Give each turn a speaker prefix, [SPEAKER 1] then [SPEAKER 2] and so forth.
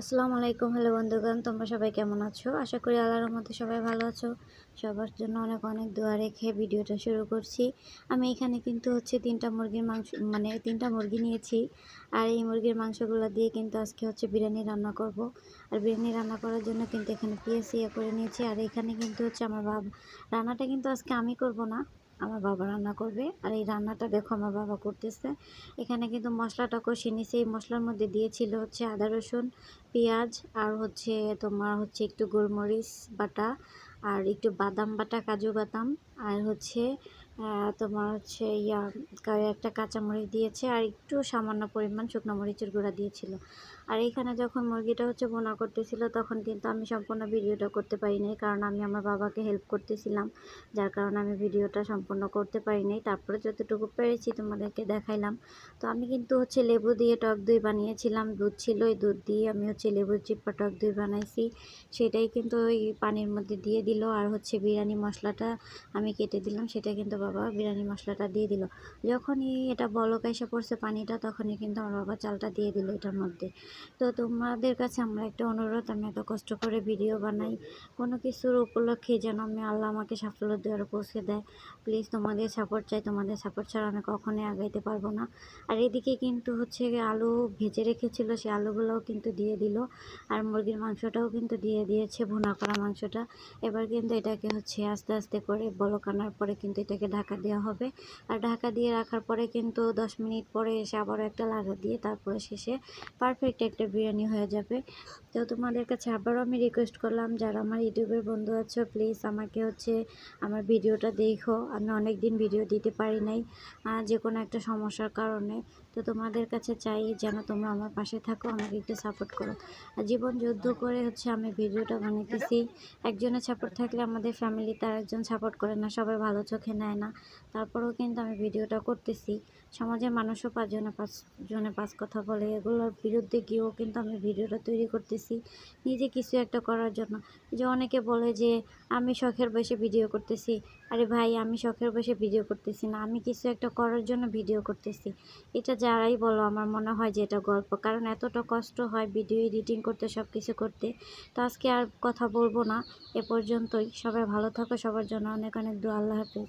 [SPEAKER 1] আসসালামু আলাইকুম, হ্যালো বন্ধুগণ, তোমরা সবাই কেমন আছো? আশা করি আল্লাহর মধ্যে সবাই ভালো আছো। সবার জন্য অনেক অনেক দোয়া রেখে ভিডিওটা শুরু করছি। আমি এখানে কিন্তু হচ্ছে তিনটা মুরগির মাংস মানে তিনটা মুরগি নিয়েছি। আর এই মুরগির মাংসগুলো দিয়ে কিন্তু আজকে হচ্ছে বিরিয়ানি রান্না করব। আর বিরিয়ানি রান্না করার জন্য কিন্তু এখানে ইয়ে করে নিয়েছি। আর এখানে কিন্তু হচ্ছে আমার বাবা, রান্নাটা কিন্তু আজকে আমি করব না। আমার বাবা রান্না করবে। আর এই রান্নাটা দেখো আমার বাবা করতেছে। এখানে কিন্তু মশলাটা কষিয়ে নিয়েছি। এই মশলার মধ্যে দিয়েছিল হচ্ছে আদা, রসুন, পেঁয়াজ আর হচ্ছে তোমার হচ্ছে একটু গোলমরিচ বাটা আর একটু বাদাম বাটা, কাজু বাদাম আর হচ্ছে তোমার হচ্ছে ইয়া একটা কাঁচামরিচ দিয়েছে আর একটু সামান্য পরিমাণ শুকনো মরিচের গুঁড়া দিয়েছিল। আর এইখানে যখন মুরগিটা হচ্ছে বোনা করতেছিল, তখন কিন্তু আমি সম্পূর্ণ ভিডিওটা করতে পারিনি, কারণ আমি আমার বাবাকে হেল্প করতেছিলাম, যার কারণে আমি ভিডিওটা সম্পূর্ণ করতে পারিনি। তারপরে যতটুকু পেরেছি তোমাদেরকে দেখাইলাম। তো আমি কিন্তু হচ্ছে লেবু দিয়ে টক দই বানিয়েছিলাম, দুধ ছিল ওই দুধ দিয়ে আমি হচ্ছে লেবুর চিপা টক দই বানাইছি। সেটাই কিন্তু ওই পানির মধ্যে দিয়ে দিল, আর হচ্ছে বিরিয়ানি মশলাটা আমি কেটে দিলাম, সেটা কিন্তু বাবা বিরিয়ানি মশলাটা দিয়ে দিল। যখনই এটা বলক এসে পড়ছে পানিটা, তখনই কিন্তু আমার বাবা চালটা দিয়ে দিল এটার মধ্যে। তো তোমাদের কাছে আমরা একটা অনুরোধ, আমি এত কষ্ট করে ভিডিও বানাই। কোনো কিছুর উপলক্ষে যেন আমি আল্লাহ আমাকে সাফল্য দেওয়ার পৌঁছে দেয়। প্লিজ তোমাদের সাপোর্ট চাই, তোমাদের সাপোর্ট ছাড়া আমি কখনোই আগাইতে পারব না। আর এদিকে কিন্তু হচ্ছে আলু ভেজে রেখেছিল সেই আলুগুলোও কিন্তু দিয়ে দিল। আর মুরগির মাংসটাও কিন্তু দিয়ে দিয়েছে, ভুনা করা মাংসটা। এবার কিন্তু এটাকে হচ্ছে আস্তে আস্তে করে বলক আনার পরে কিন্তু এটাকে ঢাকা দেওয়া হবে। আর ঢাকা দিয়ে রাখার পরে কিন্তু দশ মিনিট পরে এসে আবারও একটা লাগা দিয়ে তারপরে শেষে পারফেক্ট একটা বিরিয়ানি হয়ে যাবে। তো তোমাদের কাছে আবারও আমি রিকোয়েস্ট করলাম, যারা আমার ইউটিউবের বন্ধু আছো প্লিজ আমাকে হচ্ছে আমার ভিডিওটা দেখো। আমি অনেক দিন ভিডিও দিতে পারি নাই যে কোনো একটা সমস্যার কারণে। তো তোমাদের কাছে চাই যেন তোমরা আমার পাশে থাকো, আমাকে একটু সাপোর্ট করো। আর জীবন যুদ্ধ করে হচ্ছে আমি ভিডিওটা বানাইতেছি। একজনের সাপোর্ট থাকলে আমাদের ফ্যামিলি তার একজন সাপোর্ট করে না, সবাই ভালো চোখে নেয় না। তারপরেও কিন্তু আমি ভিডিওটা করতেছি। সমাজের মানুষও পাঁচজনে পাঁচ পাঁচজনে পাঁচ কথা বলে, এগুলোর বিরুদ্ধে গিয়েও কিন্তু আমি ভিডিওটা তৈরি করতেছি, নিজে কিছু একটা করার জন্য। যে অনেকে বলে যে, আমি শখের বসে ভিডিও করতেছি। আরে ভাই, আমি শখের বসে ভিডিও করতেছি না, আমি কিছু একটা করার জন্য ভিডিও করতেছি। এটা যারাই বলো, আমার মনে হয় যে এটা গল্প। কারণ এতটা কষ্ট হয় ভিডিও এডিটিং করতে সব কিছু করতে। তো আজকে আর কথা বলব না, এ পর্যন্তই। সবাই ভালো থাকো, সবার জন্য অনেক অনেক দু আল্লাহ হাফেজ।